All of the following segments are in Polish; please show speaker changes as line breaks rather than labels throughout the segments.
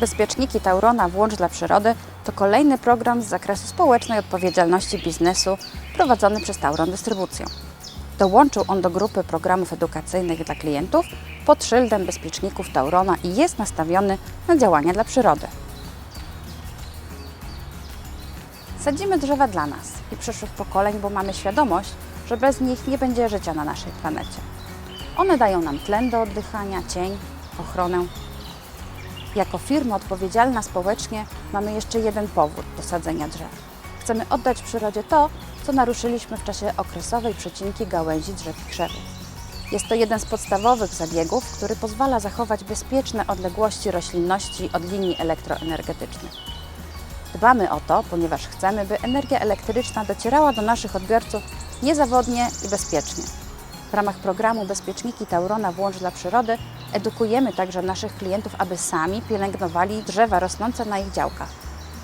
Bezpieczniki Taurona Włącz dla Przyrody to kolejny program z zakresu społecznej odpowiedzialności biznesu prowadzony przez Tauron Dystrybucją. Dołączył on do grupy programów edukacyjnych dla klientów pod szyldem bezpieczników Taurona i jest nastawiony na działania dla przyrody. Sadzimy drzewa dla nas i przyszłych pokoleń, bo mamy świadomość, że bez nich nie będzie życia na naszej planecie. One dają nam tlen do oddychania, cień, ochronę. Jako firma odpowiedzialna społecznie mamy jeszcze jeden powód do sadzenia drzew. Chcemy oddać przyrodzie to, co naruszyliśmy w czasie okresowej przecinki gałęzi drzew i krzewów. Jest to jeden z podstawowych zabiegów, który pozwala zachować bezpieczne odległości roślinności od linii elektroenergetycznych. Dbamy o to, ponieważ chcemy, by energia elektryczna docierała do naszych odbiorców niezawodnie i bezpiecznie. W ramach programu Bezpieczniki Taurona Włącz dla Przyrody edukujemy także naszych klientów, aby sami pielęgnowali drzewa rosnące na ich działkach,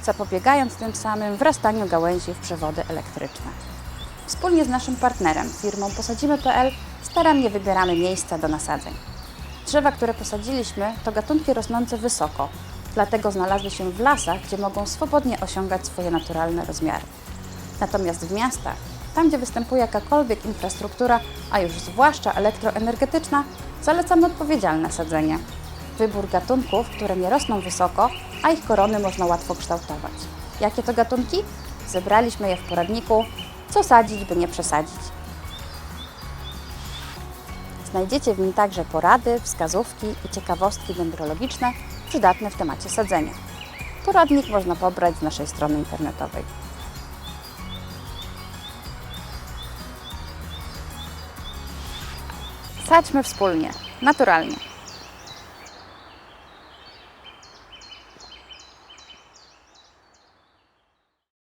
zapobiegając tym samym wrastaniu gałęzi w przewody elektryczne. Wspólnie z naszym partnerem, firmą Posadzimy.pl, starannie wybieramy miejsca do nasadzeń. Drzewa, które posadziliśmy, to gatunki rosnące wysoko, dlatego znalazły się w lasach, gdzie mogą swobodnie osiągać swoje naturalne rozmiary. Natomiast w miastach, tam gdzie występuje jakakolwiek infrastruktura, a już zwłaszcza elektroenergetyczna, zalecamy odpowiedzialne sadzenie. Wybór gatunków, które nie rosną wysoko, a ich korony można łatwo kształtować. Jakie to gatunki? Zebraliśmy je w poradniku Co sadzić, by nie przesadzić. Znajdziecie w nim także porady, wskazówki i ciekawostki dendrologiczne przydatne w temacie sadzenia. Poradnik można pobrać z naszej strony internetowej. Sadźmy wspólnie, naturalnie.